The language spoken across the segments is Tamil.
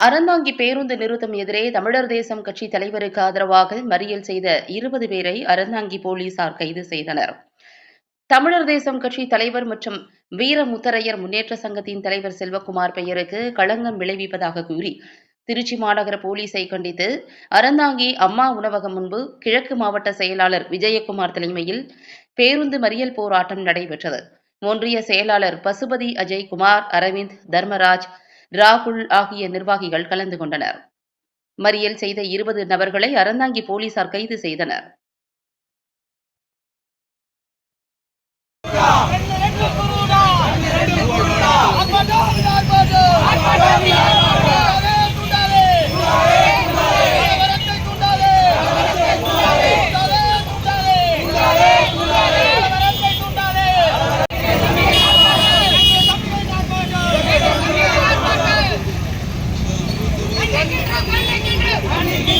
அறந்தாங்கி பேருந்து நிறுத்தம் எதிரே தமிழர் தேசம் கட்சி தலைவருக்கு ஆதரவாக மறியல் செய்த இருபது பேரை அறந்தாங்கி போலீசார் கைது செய்தனர். தமிழர் தேசம் கட்சி தலைவர் மற்றும் வீரமுத்தரையர் முன்னேற்ற சங்கத்தின் தலைவர் செல்வகுமார் பெயருக்கு களங்கம் விளைவிப்பதாக கூறி திருச்சி மாநகர போலீஸை கண்டித்து அறந்தாங்கி அம்மா உணவகம் முன்பு கிழக்கு மாவட்ட செயலாளர் விஜயகுமார் தலைமையில் பேருந்து மறியல் போராட்டம் நடைபெற்றது. ஒன்றிய செயலாளர் பசுபதி அஜய்குமார் அரவிந்த் தர்மராஜ் ராகுல் ஆகிய நிர்வாகிகள் கலந்து கொண்டனர். மறியல் செய்த இருபது நபர்களை அறந்தாங்கி போலீசார் கைது செய்தனர். Yeah கண்டிக்கின்றோம் நினைவில்லையா நினைவில்லையா அரசு நடவடிக்கை எடு. உங்கள் அரசு நடவடிக்கை எடு.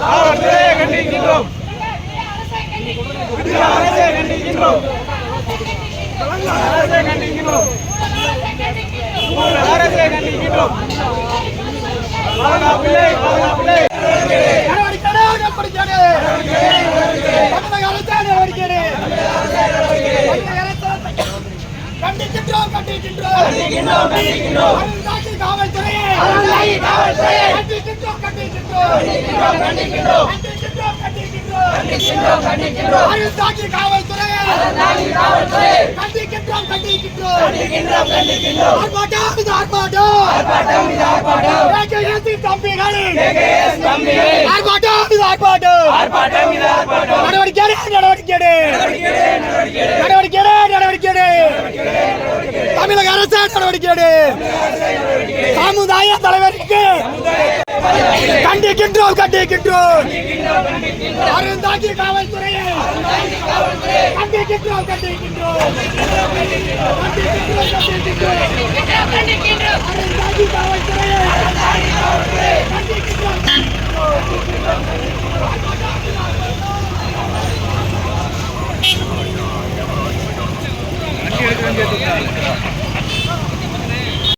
காவல்துறையை கண்டிக்கின்றோம் அரசை கண்டிக்கின்றோம் அரசை கண்டிக்கின்றோம் அரசை கண்டிக்கின்றோம் பாதுகாப்பில்லை பாதுகாப்பில்லை நடவடிக்கை நடவடிக்கை. தமிழக அரசு நடவடிக்கை கண்டிக்கின்றோம் காவல்துறையே நடவடிக்கை நடவடிக்கை நடவடிக்கை தமிழக அரசு நடவடிக்கை சமுதாய தலைவருக்கு கண்டிக்கின்றோம் கண்டிக்கின்றோம். அருந்தாக்கி காவல்துறையை கண்டிக்கின்றோம் கண்டிக்கின்றோம். கண்டிக்கின்றோம் கண்டிக்கின்றோம். கண்டிக்கின்றோம்